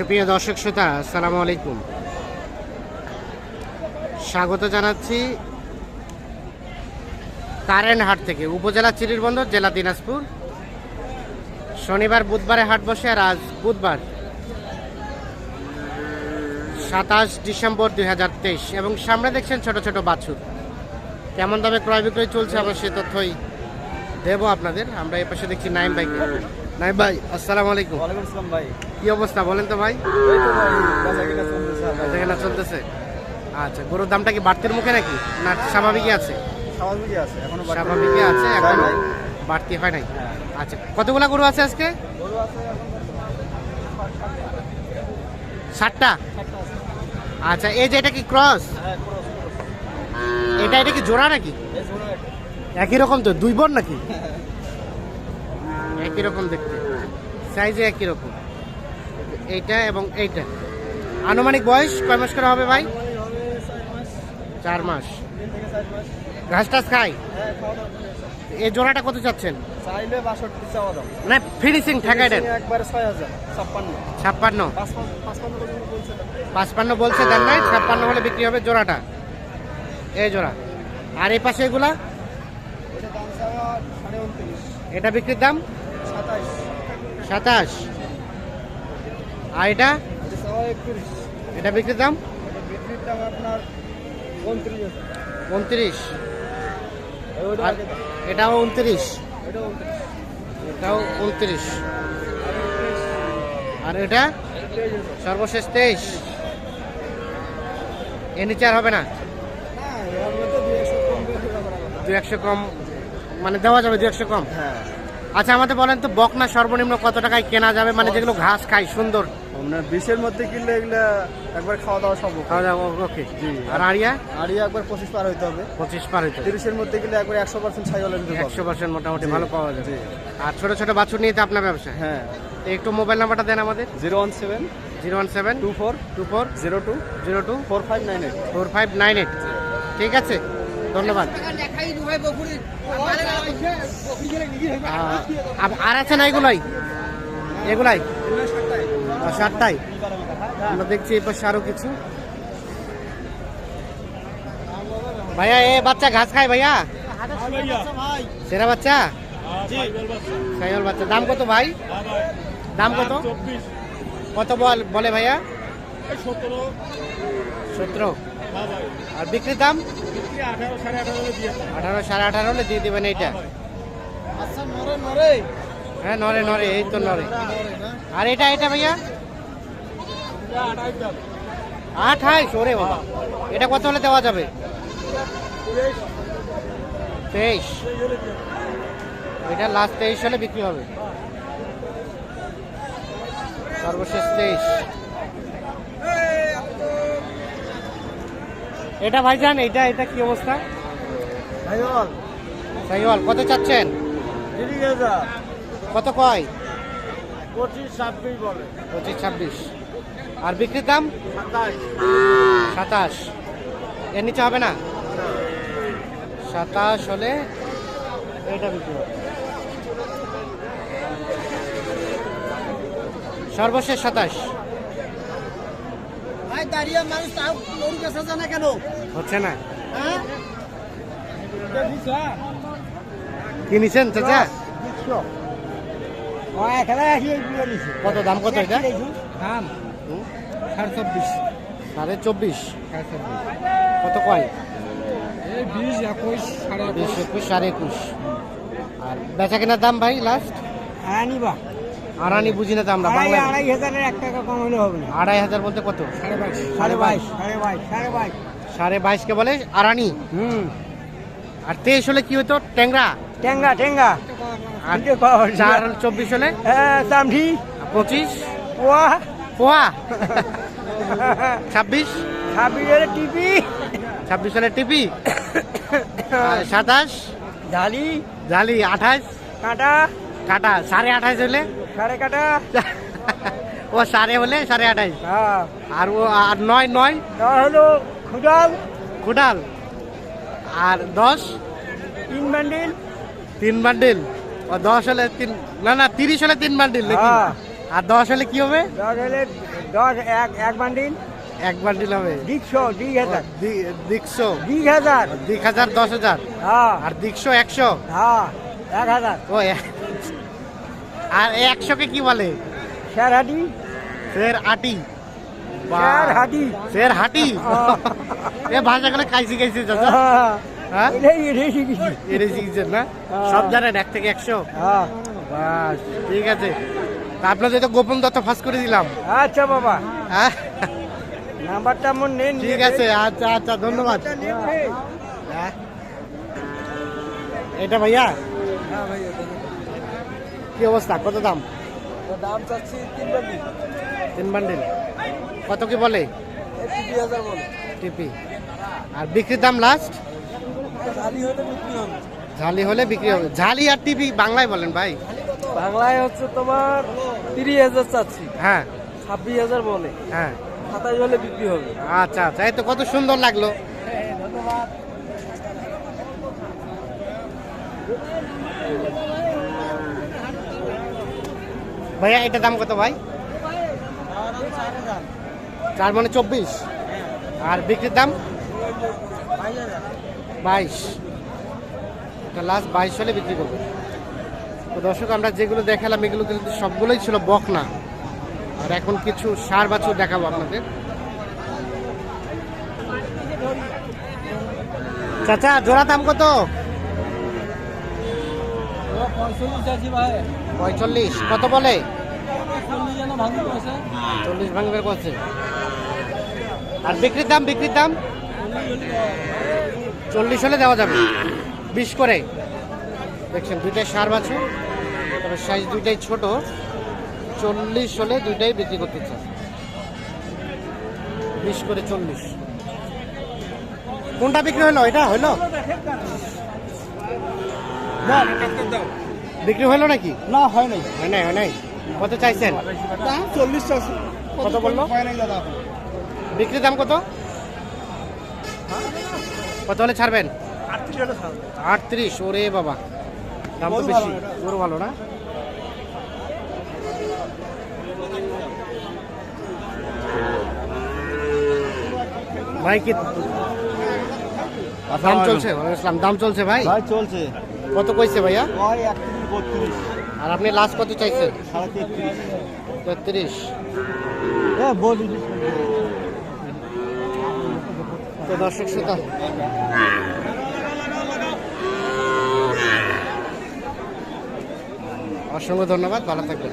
সুপ্রিয় দর্শক শ্রোতা, আসসালামু আলাইকুম। স্বাগত জানাচ্ছি কারেন্ট হাট থেকে, উপজেলা চিরিরবন্দর জেলা দিনাজপুর। শনিবার বুধবারে হাট বসে আর আজ বুধবার সাতাশ ডিসেম্বর দুই হাজার তেইশ। এবং সামনে দেখছেন ছোট ছোট বাছুর। কেমন দামে ক্রয় বিক্রয় চলছে? আমরা সে তথ্যই দেবো আপনাদের। আমরা এ পাশে দেখছি নাইম ভাইকে নাইম ভাই আসসালামু আলাইকুম। ভাই। কি অবস্থা বলেন তো ভাই? কিনা চলতেছে আচ্ছা গরুর দামটা কি বাড়তির মুখে নাকি? না স্বাভাবিকই আছে? স্বাভাবিকই আছে এখনও স্বাভাবিকই আছে তাই এখন বাড়তি হয় নাই। হ্যাঁ। আচ্ছা কতগুলা গরু আছে আজকে? ষাটটা? আচ্ছা এই যে এটা কি ক্রস? হ্যাঁ। এটা এটা কি জোড়া নাকি। একই রকম তো? দুই বোন নাকি? একই রকম দেখতে। সাইজে একই রকম। এইটা এবং এইটা। আনুমানিক বয়স কয় মাস করে হবে ভাই? চার মাস। ঘাস টাস খাই। হ্যাঁ। এই জোড়াটা কত চাচ্ছেন? চাইলে বাষট্টি চাওয়া দাম না ফিনিশিং ঠেকাই দেন। একবারে ছয় হাজার ছাপ্পান্ন। ছাপ্পান্ন। পাঁচপান্ন বলছে দেন নাই ছাপ্পান্ন হলে বিক্রি হবে জোড়াটা। এই জোড়া। আর এই পাশে এগুলা? এটা বিক্রির দাম? সাতাশ। আর এটা? এটা বিক্রির দাম? বিক্রির দাম আপনার উনত্রিশ। এটাও উনত্রিশ। এটাও উনত্রিশ। আর এটা? সর্বশেষ তেইশ। এ নিচে আর হবে না। দু একশো কম মানে দেওয়া যাবে দু একশো কম? হ্যাঁ। আচ্ছা আমাদের বলেন তো বকনা সর্বনিম্ন কত টাকায় কেনা যাবে? মানে যেগুলো ঘাস খায় সুন্দর। আপনার বিশের মধ্যে কিনলে এগুলা একবার খাওয়া দাওয়া সব খাওয়া দাওয়া ওকে। জি। আর আড়িয়া আর ইয়ে একবার পঁচিশ পার হইতে হবে। পঁচিশ পার হইতে তিরিশের মধ্যে গেলে একবার একশো পার্সেন্ট ছাই হলে একশো পার্সেন্ট মোটামুটি ভালো পাওয়া যাবে। আর ছোট ছোট বাছুর নিয়ে তো আপনার ব্যবসা? হ্যাঁ। একটু মোবাইল নাম্বারটা দেন আমাদের। Zero one seven zero one seven two four two four zero two zero two four five nine eight. Four five nine eight. ঠিক আছে। ধন্যবাদ। আর আছে না এগুলাই? এগুলাই? সাতটাই আমরা দেখছি পাশে আরও কিছু। ভাইয়া এ বাচ্চা ঘাস খায় ভাইয়া? সেরা বাচ্চা? সাইওয়াল বাচ্চা। দাম কত ভাই? দাম কত? কত বল বলে ভাইয়া? সতেরো। সতেরো। আর বিক্রির দাম? আঠারো সাড়ে আঠারো হলে দিয়ে দেবেন এইটা। আচ্ছা হ্যাঁ নরে নরে এই তো নরে আর এটা এটা ভাইয়া? আঠাইশ ওরে বাবা। এটা কত হলে দেওয়া যাবে? তেইশ। এটা লাস্ট তেইশ হলে বিক্রি হবে। সর্বশেষ তেইশ। এটা ভাইজান এটা এটা কি অবস্থা? সাইওয়াল। কত চাচ্ছেন? কত কয়? পঁচিশ ছাব্বিশ বলে। পঁচিশ ছাব্বিশ। আর বিক্রির দাম? সাতাশ। এর নিচে হবে না? সাতাশ হলে এটা বিক্রি হবে। সর্বশেষ সাতাশ। দাঁড়িয়ে মানুষ তাও গরু কাছে জানা কেন? হচ্ছে না। হ্যাঁ? কিনিছেন চাচা? নিছে। কত দাম কত এটা? দাম। সাড়ে চব্বিশ। সাড়ে চব্বিশ। কত কয়? বিশ একুশ সাড়ে একুশ। সাড়ে একুশ। আর বেচা কেনার দাম ভাই লাস্ট আনিবা আড়ানি বুঝি না তো আমরা আড়াই হাজারের এক টাকা কম হলে হবে না। আড়াই হাজার বলতে কত? সাড়ে বাইশ সাড়ে বাইশ। সাড়ে বাইশ সাড়ে বাইশ। সাড়ে বাইশকে বলে আড়ানি? হুম। আর তেইশ হলে কি হতো? ট্যাংরা? টেঙ্গা টেঙ্গা আর চার চব্বিশ হলে? হ্যাঁ চামঠি পঁচিশ? ওয়া পোয়া? ছাব্বিশ? ছাব্বিশের টিপি। ছাব্বিশ হলে টিপি? সাতাশ? ঝালি। জালি আঠাশ? কাঁটা। কাটা সাড়ে আঠাশ হলে? সাড়ে কাটা? ও সাড়ে হলে সাড়ে আঠাশ? হ্যাঁ। আর ও আর নয় নয়? হলো খুদাল কুটাল আর দশ? তিন বান্ডিল। তিন বান্ডিল। ও দশ হলে তিন না না তিরিশ হলে তিন বান্ডিল নাকি? হ্যাঁ। আর দশ হলে কি হবে? দশ হলে দশ এক এক বান্ডিল। এক বান্ডিল হবে। দিকশো দুই হাজার। দিকশো। দুই হাজার। দিক হাজার দশ হাজার। হ্যাঁ। আর দিকশো একশো। হ্যাঁ এক হাজার। ও আর একশোকে কি বলে? স্যার হাডি ফের আটি। স্যার হাডি ফের হাটি? এ ভাষাগুলো খাইছি খাইছি চাচা। হ্যাঁ? এটাই এটাই শিখেছি। এর শিখছেন না। সব জানেন এক থেকে একশো? হ্যাঁ বাস ঠিক আছে। তা আপনাদের তো গোপন তথ্য ফাঁস করে দিলাম। আচ্ছা বাবা। হ্যাঁ? নাম্বারটা মন নেন ঠিক আছে আচ্ছা আচ্ছা ধন্যবাদ। হ্যাঁ। এটা ভাইয়া? হ্যাঁ কি অবস্থা? কত দাম? দাম চাচ্ছি তিন বান্ডিল। তিন বান্ডিল। কত কি বলে? টিপি। আর বিক্রির দাম লাস্ট ঝালি হলে বিক্রি হবে। ঝালি আর টিপি বাংলায় বলেন ভাই। বাংলায় হচ্ছে তোমার তিরিশ হাজার চাচ্ছি। হ্যাঁ। ছাব্বিশ হাজার বলে। হ্যাঁ। সাতাশ হলে বিক্রি হবে। আচ্ছা আচ্ছা। এই তো কত সুন্দর লাগল। ভাইয়া, এটা দাম কত ভাই? চার মানে চব্বিশ। আর বিক্রির দাম? বাইশ। এটা লাস্ট বাইশ হলে বিক্রি করব। তো দর্শক, আমরা যেগুলো দেখালাম, এগুলো কিন্তু সবগুলোই ছিল বকনা। আর এখন কিছু সার বাছুর দেখাবো আপনাদের। চাচা, জোড়া দাম কত? পঁয়তাল্লিশ। কত বলে? চল্লিশ পয়সা চল্লিশ ভাঙবের করছে আর বিক্রির দাম বিক্রির দাম? চল্লিশ হলে দেওয়া যাবে। বিশ করে। দেখছেন দুইটাই সার বাছুর তবে সাইজ দুইটাই ছোট। চল্লিশ হলে দুইটাই বিক্রি করতে চায় বিশ করে চল্লিশ। কোনটা বিক্রি হলো? এটা হলো? বিক্রি হলো নাকি? না হয় নাই। হয় নাই হয় নাই? কত চাইছেন? চল্লিশ চাচ্ছি কত বলল? বিক্রির দাম কত? কত হলে ছাড়বেন? আটত্রিশ ওরে বাবা। দাম তো বেশি। গরু ভালো না? ভাই কি দাম চলছে ওয়ালাইকুম দাম চলছে ভাই? ভাই চলছে। কত কইছে ভাইয়া? আর আপনি লাস্ট কত চাইছেন? তেত্রিশ। তো দর্শক শ্রোতা অসংখ্য ধন্যবাদ ভালো থাকবেন।